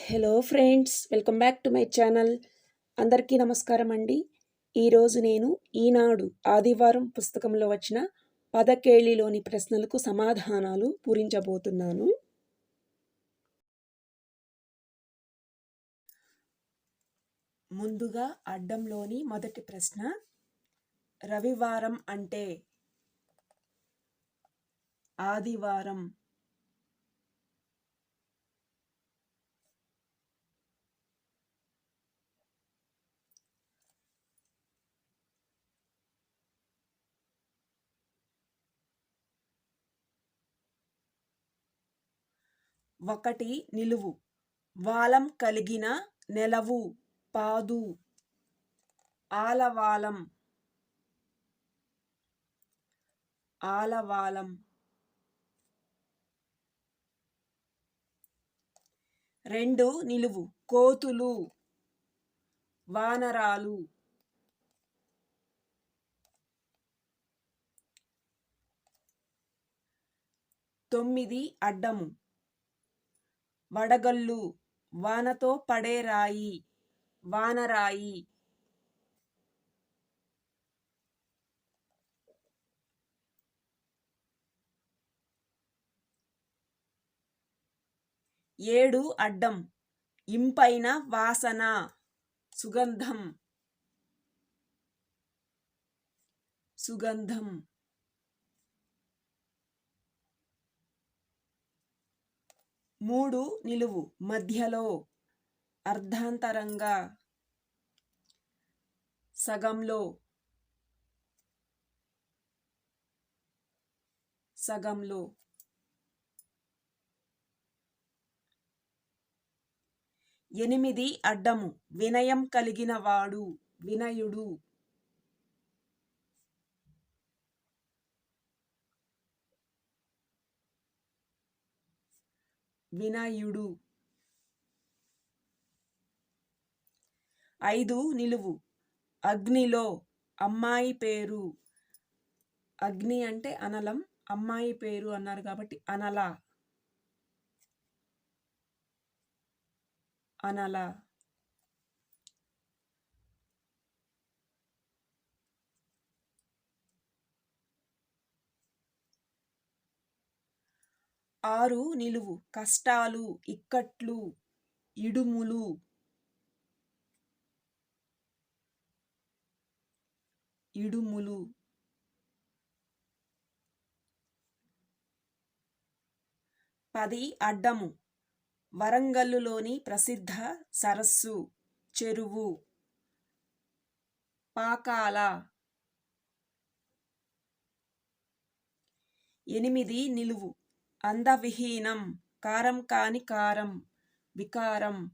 Hello friends welcome back to my channel అందరికీ నమస్కారం అండి. ఈరోజు నేను ఈనాడు ఆదివారం పుస్తకంలో వచ్చిన పదకేళిలోని ప్రశ్నలకు సమాధానాలు పూరించబోతున్నాను. ముందుగా అడ్డంలోని మొదటి ప్రశ్న రవివారం అంటే ఆదివారం ఒకటి నిలువు. వాలం కలిగిన నెలవు. పాదు. ఆలవాలం. ఆలవాలం. రెండు నిలువు. కోతులు. వానరాలు. తొమ్మిది అడ్డము. వడగళ్ళు వానతో పడే రాయి వానరాయి ఏడు అడ్డం ఇంపైన వాసన సుగంధం. సుగంధం. మూడు నిలువు మధ్యలో అర్ధాంతరంగా సగంలో సగంలో. ఎనిమిది అడ్డము వినయం కలిగిన వాడు వినయుడు. వినయుడు. ఐదు నిలువు. అగ్నిలో అమ్మాయి పేరు. అగ్ని అంటే అనలం. అమ్మాయి పేరు అన్నారు కాబట్టి అనల. అనల. ఆరు నిలువు. కష్టాలు ఇక్కట్లు ఇడుములు. ఇడుములు. పది అడ్డము. వరంగల్లులోని ప్రసిద్ధ సరస్సు చెరువు. పాకాల. ఎనిమిది నిలువు. అందవిహీనం కారం కాని కారం వికారం.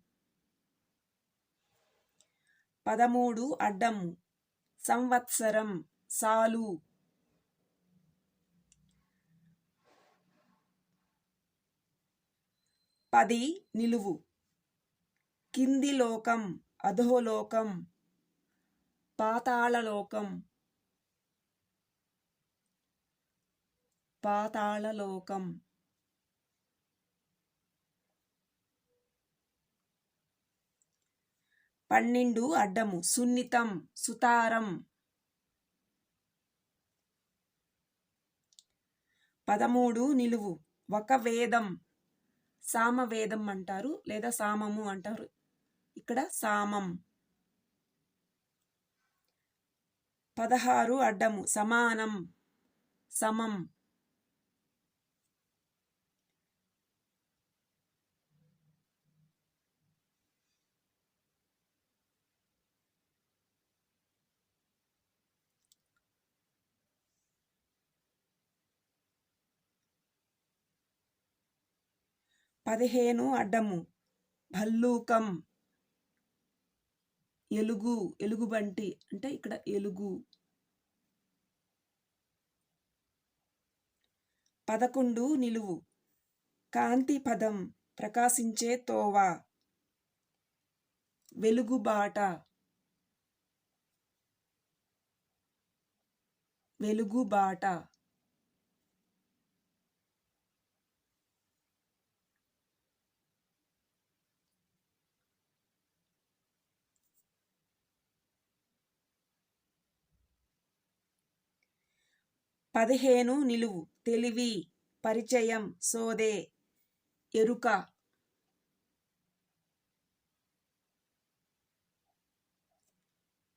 పదమూడు అడ్డం సంవత్సరం సాలు. పది నిలువు కింది లోకం అధోలోకం. పాతాళలోకం. పాతాళలోకం. పన్నెండు అడ్డము సున్నితం సుతారం. పదమూడు నిలువు ఒక వేదం. సామవేదం అంటారు లేదా సామము అంటారు. ఇక్కడ సామం. పదహారు అడ్డము సమానం సమం. పదిహేను అడ్డము. భల్లూకం. ఎలుగు ఎలుగుబంటి అంటే ఇక్కడ ఎలుగు. పదకొండు నిలువు. కాంతి పదం ప్రకాశించే తోవ. వెలుగుబాట వెలుగుబాట పదిహేను నిలువు. తెలివి పరిచయం సోదే ఎరుక.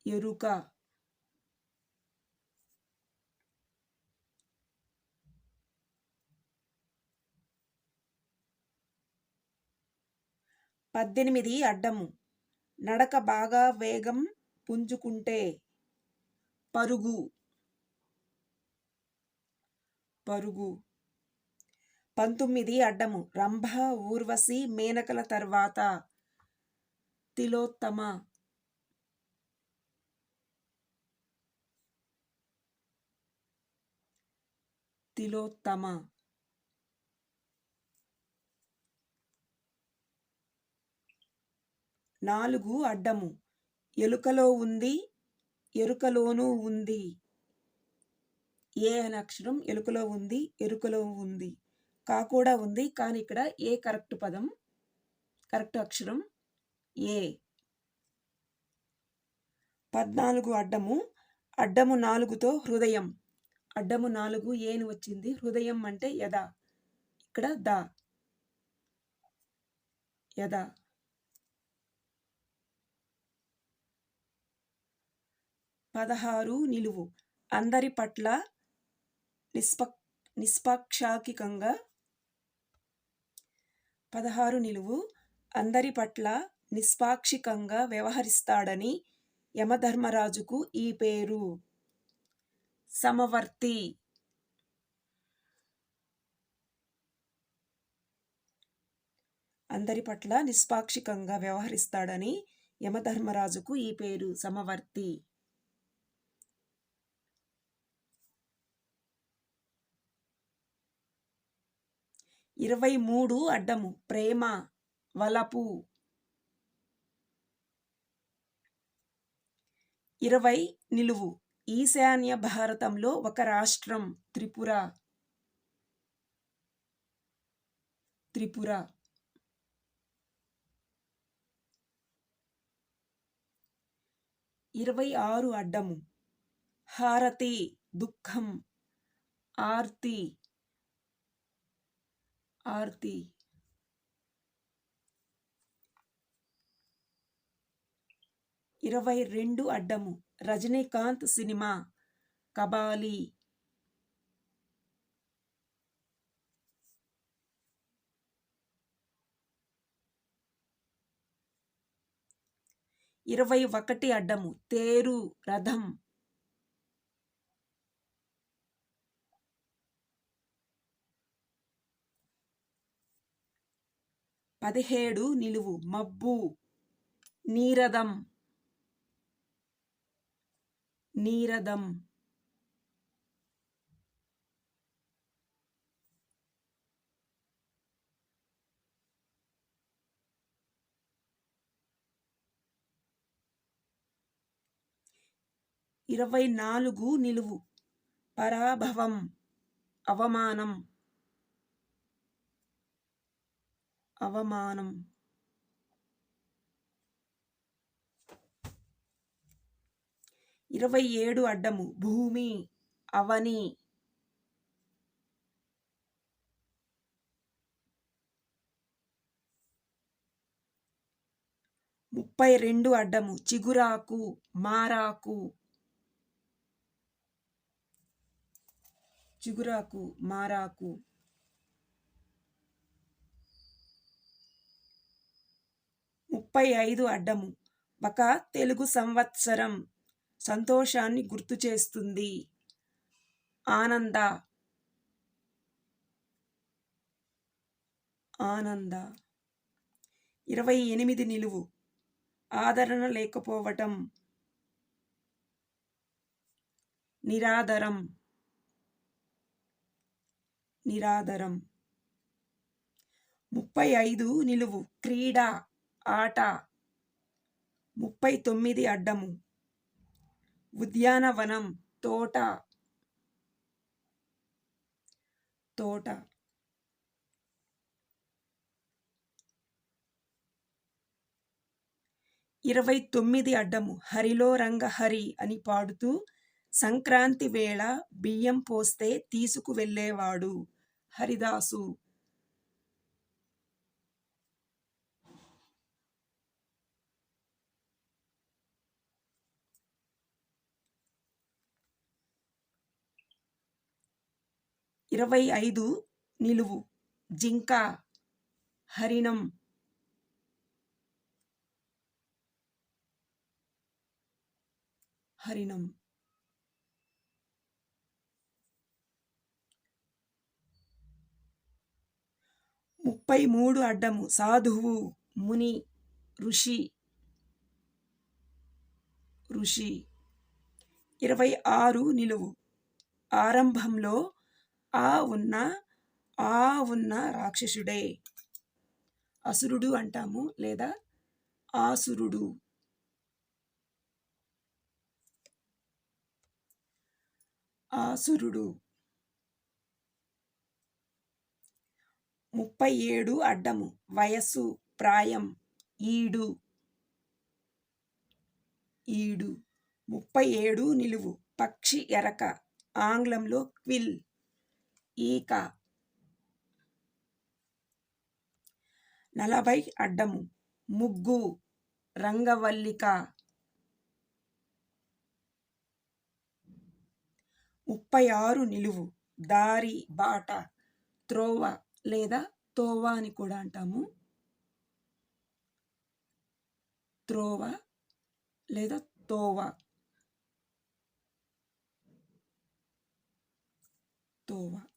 ఎరుక. పద్దెనిమిది అడ్డము. నడక బాగా వేగం పుంజుకుంటే. పరుగు. పరుగు. పంతొమ్మిది అడ్డము. రంభ ఊర్వశి మేనకల తర్వాత తిలోత్తమ. తిలోత్తమ. నాలుగు అడ్డము. ఎలుకలో ఉంది ఎరుకలోనూ ఉంది. ఏ అనే అక్షరం ఎలుకలో ఉంది ఎరుకలో ఉంది. కా కూడా ఉంది కానీ ఇక్కడ ఏ కరెక్ట్ పదం కరెక్ట్ అక్షరం ఏ. పద్నాలుగు అడ్డము అడ్డము నాలుగుతో హృదయం. అడ్డము నాలుగు ఏని వచ్చింది? హృదయం అంటే యద ఇక్కడ ద. యద పదహారు నిలువు. అందరి పట్ల నిష్పక్ నిష్పాక్షాకికంగా పదహారు నిలువు అందరి పట్ల నిష్పాక్షికంగా వ్యవహరిస్తాడని యమధర్మరాజుకు ఈ పేరు. సమవర్తి. అందరి పట్ల నిష్పాక్షికంగా వ్యవహరిస్తాడని యమధర్మరాజుకు ఈ పేరు. సమవర్తి. ఇరవై మూడు అడ్డము ప్రేమ వలపు. ఇరవై నిలువు ఈశాన్య భారతంలో ఒక రాష్ట్రం త్రిపుర. త్రిపుర. ఇరవై ఆరు అడ్డము హారతి దుఃఖం ఆర్తి. ఆర్తి. ఇరవై రెండు అడ్డము. రజనీకాంత్ సినిమా. కబాలి. ఇరవై ఒకటి అడ్డము. తేరు రథం. పదిహేడు నిలువు. మబ్బు. నీరదం. నీరదం. ఇరవై నాలుగు నిలువు. పరాభవం. అవమానం. అవమానం. ఇరవై ఏడు అడ్డము భూమి అవని. ముప్పై రెండు అడ్డము చిగురాకు మారాకు. చిగురాకు మారాకు. ముప్పై ఐదు అడ్డము. ఒక తెలుగు సంవత్సరం సంతోషాన్ని గుర్తు చేస్తుంది. ఆనంద. ఆనంద. ఇరవై ఎనిమిది నిలువు. ఆదరణ లేకపోవటం. నిరాదరం. నిరాదరం. ముప్పై ఐదు నిలువు. క్రీడా. ఆట ముప్పై తొమ్మిది అడ్డము. ఉద్యానవనం తోట. తోట. ఇరవై తొమ్మిది అడ్డము. హరిలో రంగ హరి అని పాడుతూ సంక్రాంతి వేళ బియ్యం పోస్తే తీసుకువెళ్ళేవాడు హరిదాసు. ఇరవై ఐదు నిలువు. జింక హరిణం. హరిణం. ముప్పై మూడు అడ్డము. సాధువు ముని ఋషి. ఋషి. ఇరవై ఆరు నిలువు. ఆరంభంలో ఆ ఉన్న ఆ ఉన్న రాక్షసుడే. అసురుడు అంటాము లేదా ఆసురుడు. ఆసురుడు. ముప్పై ఏడు అడ్డము వయస్సు ప్రాయం ఈడు. ఈడు. ముప్పై ఏడు నిలువు పక్షి ఎరక ఆంగ్లంలో క్విల్. ఈక. నలభై అడ్డము. ముగ్గు రంగవల్లిక. ముప్పై ఆరు నిలువు. దారి బాట త్రోవ లేదా తోవ అని కూడా అంటాము. త్రోవ లేదా తోవ. తోవ.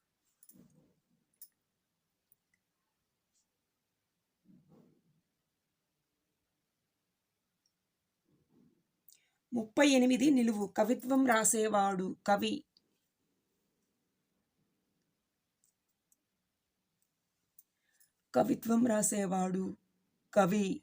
ముప్పై ఎనిమిది నిలువు. కవిత్వం రాసేవాడు కవి. కవిత్వం రాసేవాడు కవి.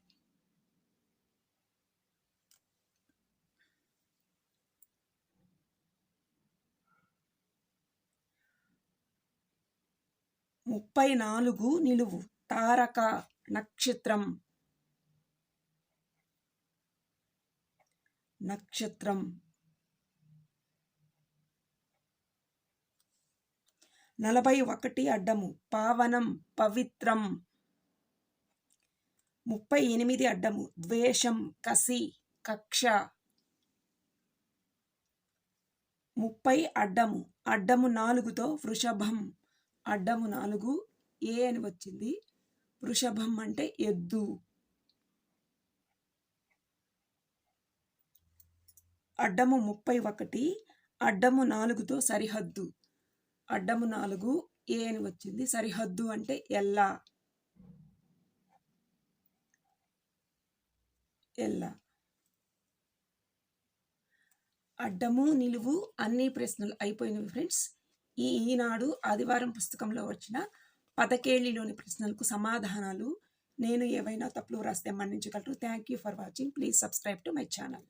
ముప్పై నాలుగు నిలువు. తారక నక్షత్రం. నక్షత్రం. నలభై ఒకటి అడ్డము. పావనం పవిత్రం. ముప్పై ఎనిమిది అడ్డము. ద్వేషం కసి కక్ష. ముప్పై అడ్డము. అడ్డము నాలుగుతో వృషభం. అడ్డము నాలుగు ఏ అని వచ్చింది? వృషభం అంటే ఎద్దు. అడ్డము ముప్పై ఒకటి అడ్డము నాలుగుతో సరిహద్దు. అడ్డము నాలుగు ఏ అని వచ్చింది. సరిహద్దు అంటే ఎల్లా. ఎల్లా. అడ్డము నిలువు అన్ని ప్రశ్నలు అయిపోయినవి ఫ్రెండ్స్. ఈ ఈనాడు ఆదివారం పుస్తకంలో వచ్చిన పదకేళ్ళిలోని ప్రశ్నలకు సమాధానాలు నేను ఏవైనా తప్పులు రాస్తే మన్నించగలరు. Thank you for watching please subscribe to my channel